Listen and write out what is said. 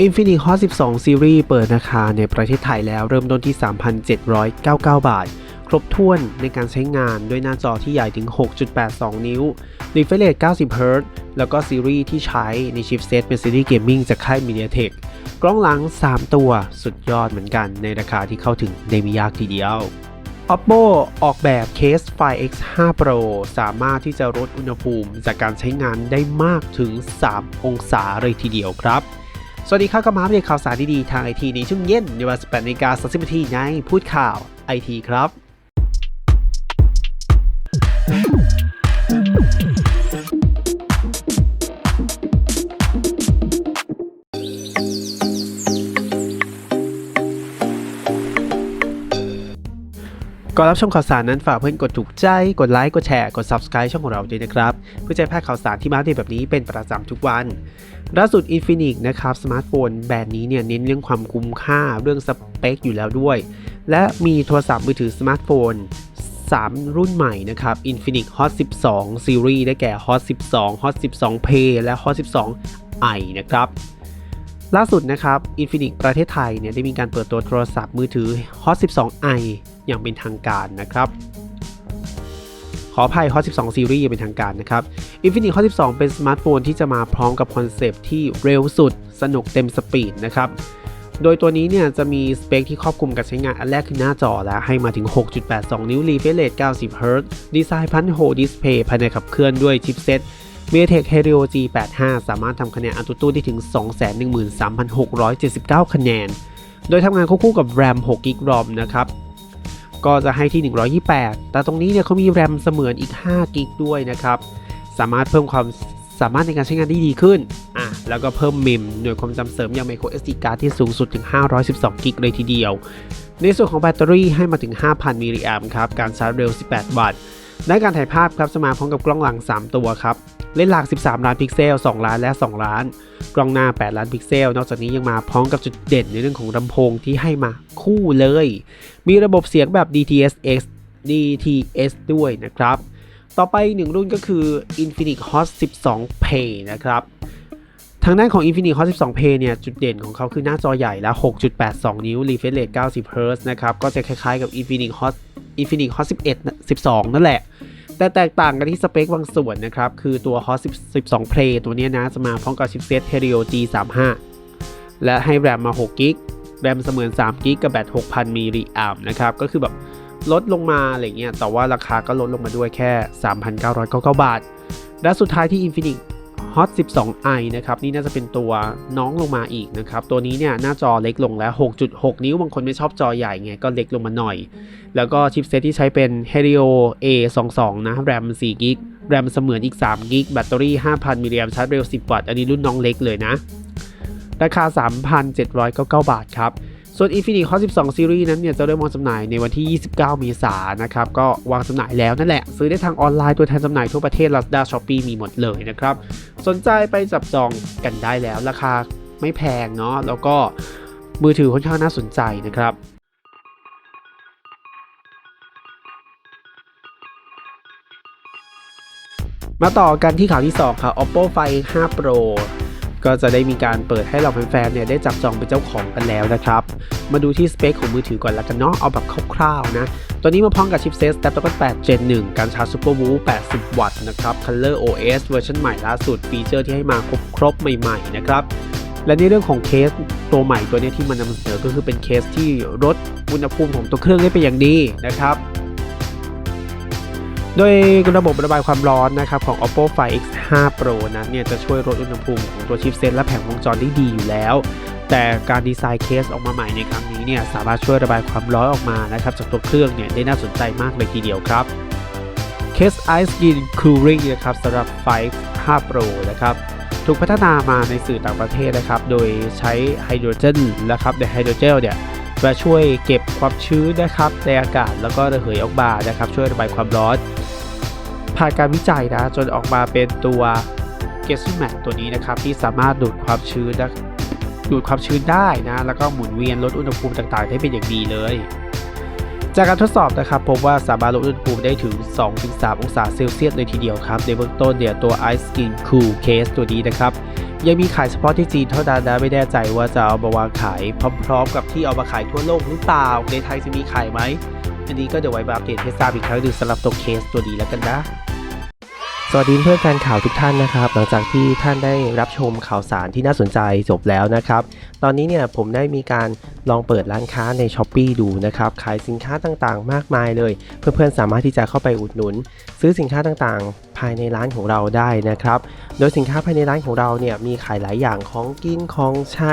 Infinix Hot 12 Series เปิดราคาในประเทศไทยแล้วเริ่มต้นที่ 3,799 บาท ครบถ้วนในการใช้งานด้วยหน้าจอที่ใหญ่ถึง 6.82 นิ้ว Refresh Rate 90 Hz แล้วก็ซีรีส์ที่ใช้ในชิปเซตเป็นซีรีส์เกมมิ่งจากค่าย MediaTek กล้องหลัง 3 ตัวสุดยอดเหมือนกันในราคาที่เข้าถึงได้ไม่ยากทีเดียว Oppo ออกแบบเคส Find X5 Pro สามารถที่จะลดอุณหภูมิจากการใช้งานได้มากถึง 3 องศาเลยทีเดียวครับ สวัสดีครับก็มาอัปเดตข่าวสารดีๆทางไอทีในช่วงเย็นในวัน18นาฬิกา30นาทีในพูดข่าวไอทีครับ ก่อนรับชมข่าวสารนั้นฝากเพื่อนกดถูกใจ กดไลค์ กดแชร์ กด Subscribe ช่องของเราด้วยนะครับ เพื่อจะไม่พลาดข่าวสารที่มาอัปเดแบบนี้เป็นประจำทุกวัน ล่าสุด Infinix นะครับสมาร์ทโฟนแบรนด์นี้เนี่ยเน้นเรื่องความคุ้มค่าเรื่องสเปคอยู่แล้วด้วย และมีโทรศัพท์มือถือสมาร์ทโฟน 3 รุ่นใหม่นะครับ Infinix Hot 12 Series ได้แก่ Hot 12 Hot 12 Play และ Hot 12 i นะครับล่าสุดนะครับ Infinix ประเทศไทยเนี่ยได้มีการเปิดตัวโทรศัพท์มือถือ Hot 12 i อย่างเป็นทางการนะครับ ขออภัย Hot 12 Series อย่างเป็นทางการนะครับ Infinix Hot 12 เป็นสมาร์ทโฟนที่จะมาพร้อมกับคอนเซปต์ที่เร็วสุด สนุกเต็มสปีดนะครับโดยตัวนี้เนี่ยจะมีสเปคที่ครอบคลุมการใช้งานอันแรกคือหน้าจอและให้มาถึง 6.82 นิ้ว refresh rate 90 Hz ดีไซน์พันโฮดิสเพย์ภายในขับเคลื่อนด้วยชิปเซ็ต MediaTek Helio G85 สามารถทำคะแนนอันตุตู้ได้ถึง 213,679 คะแนน โดยทำงานควบคู่กับ RAM 6 g b ROM นะครับ ก็จะให้ที่ 128 แต่ตรงนี้เนี่ยเขามี RAM เสมือนอีก5 g b ด้วยนะครับ สามารถเพิ่มความสามารถในการใช้งานได้ดีขึ้น อะ แล้วก็เพิ่มมิมหน่วยความจำเสริมอย่าง micro SD card ที่สูงสุดถึง 512 g b เลยทีเดียว ในส่วนของแบตเตอรี่ให้มาถึง 5,000 มิลลิแอมป์ครับ การชาร์จเร็ว 18 วัตต์ได้การถ่ายภาพครับจะมาพร้อมกับกล้องหลัง 3 ตัวครับ เลนส์หลัก 13 ล้านพิกเซล 2 ล้านและ 2 ล้าน กล้องหน้า 8 ล้านพิกเซล นอกจากนี้ยังมาพร้อมกับจุดเด่นในเรื่องของลำโพงที่ให้มาคู่เลย มีระบบเสียงแบบ DTS:X DTS ด้วยนะครับ ต่อไปหนึ่งรุ่นก็คือ Infinix Hot 12 Play นะครับทางด้านของ Infinix Hot 12 Play เนี่ย จุดเด่นของเขาคือหน้าจอใหญ่และ 6.82 นิ้ว refresh rate 90 Hz นะครับ ก็จะคล้ายๆกับ Infinix Hot Infinix Hot 11 12 นั่นแหละ แต่แตกต่างกันที่สเปคบางส่วนนะครับ คือตัว Hot 12 Play ตัวนี้นะจะมาพร้อมกับชิปเซต Helio G35 และให้แรมมา6กิกแรมเสมือน3กิกกับแบต 6,000 มิลลิแอมป์นะครับ ก็คือแบบลดลงมาอะไรเงี้ยแต่ว่าราคาก็ลดลงมาด้วยแค่ 3,999 บาท และสุดท้ายที่ Infinix Hot 12 i นะครับนี่น่าจะเป็นตัวน้องลงมาอีกนะครับ ตัวนี้เนี่ยหน้าจอเล็กลงแล้ว 6.6 นิ้ว บางคนไม่ชอบจอใหญ่ไงก็เล็กลงมาหน่อย แล้วก็ชิปเซตที่ใช้เป็น Helio A22 นะแรม4กิกแรมเสมือนอีก3กิกแบตเตอรี่ 5,000มิลลิแอมป์ชาร์จเร็ว 10 วัตต์ อันนี้รุ่นน้องเล็กเลยนะ ราคา 3,799 บาทครับ ส่วน Infinix Hot 12 Series นั้นเนี่ยจะเริ่มวางจำหน่ายในวันที่ 29 เมษายนนะครับ ก็วางจำหน่ายแล้วนั่นแหละ ซื้อได้ทางออนไลน์ตัวแทนจำหน่ายทั่วประเทศ Lazada Shopee มีหมดเลยนะครับ สนใจไปจับจองกันได้แล้ว ราคาไม่แพงเนาะแล้วก็มือถือค่อนข้างน่าสนใจนะครับมาต่อกันที่ข่าวที่ 2ค่ะ Oppo Find 5 Pro ก็จะได้มีการเปิดให้เราแฟนๆเนี่ยได้จับจองเป็นเจ้าของกันแล้วนะครับ มาดูที่สเปคของมือถือก่อนละกันเนาะเอาแบบคร่าวๆนะตัวนี้มาพร้อมกับชิปเซต Snapdragon 8 Gen 1 การชาร์จ Super Woo 80 วัตต์นะครับ Color OS เวอร์ชันใหม่ล่าสุดฟีเจอร์ที่ให้มาครบครบใหม่ๆนะครับและในเรื่องของเคสตัวใหม่ตัวนี้ที่มันนำเสนอก็คือเป็นเคสที่ลดอุณหภูมิของตัวเครื่องได้เป็นอย่างดีนะครับ โดยระบบระบายความร้อนนะครับของ Oppo Find X5 Pro นั้นเนี่ยจะช่วยลดอุณหภูมิของตัวชิปเซตและแผงวงจรได้ดีอยู่แล้ว แต่การดีไซน์เคสออกมาใหม่ในครั้งนี้เนี่ยสามารถช่วยระบายความร้อนออกมานะครับจากตัวเครื่องเนี่ยได้น่าสนใจมากเลยทีเดียวครับเคส Ice Skin Cooling นะครับสำหรับ Find X5 Pro นะครับถูกพัฒนามาในสื่อต่างประเทศนะครับ โดยใช้ไฮโดรเจนนะครับในไฮโดรเจลเนี่ยมาช่วยเก็บความชื้นนะครับในอากาศแล้วก็ระเหยออกมานะครับ ช่วยระบายความร้อน ผ่านการวิจัยนะจนออกมาเป็นตัว g e s u m a t ตัวนี้นะครับ ที่สามารถดูดความชื้นดูดความชื้นได้นะแล้วก็หมุนเวียนลดอุณหภูมิต่างๆ ได้เป็นอย่างดีเลย จากการทดสอบนะครับพบว่าสามารถลดอุณหภูมิได้ถึง 2-3 องศาเซลเซียสเลยทีเดียวครับ ในเบื้องต้นเนี่ยตัว Ice Skin Cool Case ตัวนี้นะครับยังมีขายเฉพาะที่จีนเท่านั้นนะไม่แน่ใจว่าจะเอามาวางขายพร้อม ๆ กับที่เอามาขายทั่วโลกหรือเปล่าในไทยจะมีขายไหม อันนี้ก็เดี๋ยวไว้มาอัปเดตให้ทราบอีกครั้งหนึ่งสำหรับตัวเคสตัวนี้แล้วกันนะ สวัสดีเพื่อนแฟนข่าวทุกท่านนะครับ หลังจากที่ท่านได้รับชมข่าวสารที่น่าสนใจจบแล้วนะครับ ตอนนี้เนี่ยผมได้มีการลองเปิดร้านค้าใน s h อ p e e ดูนะครับ ขายสินค้าต่างๆ มากมายเลย เพื่อนๆสามารถที่จะเข้าไปอุดหนุน ซื้อสินค้าต่างๆ ภายในร้านของเราได้นะครับ โดยสินค้าภายในร้านของเราเนี่ยมีขายหลายอย่างของกินของใช้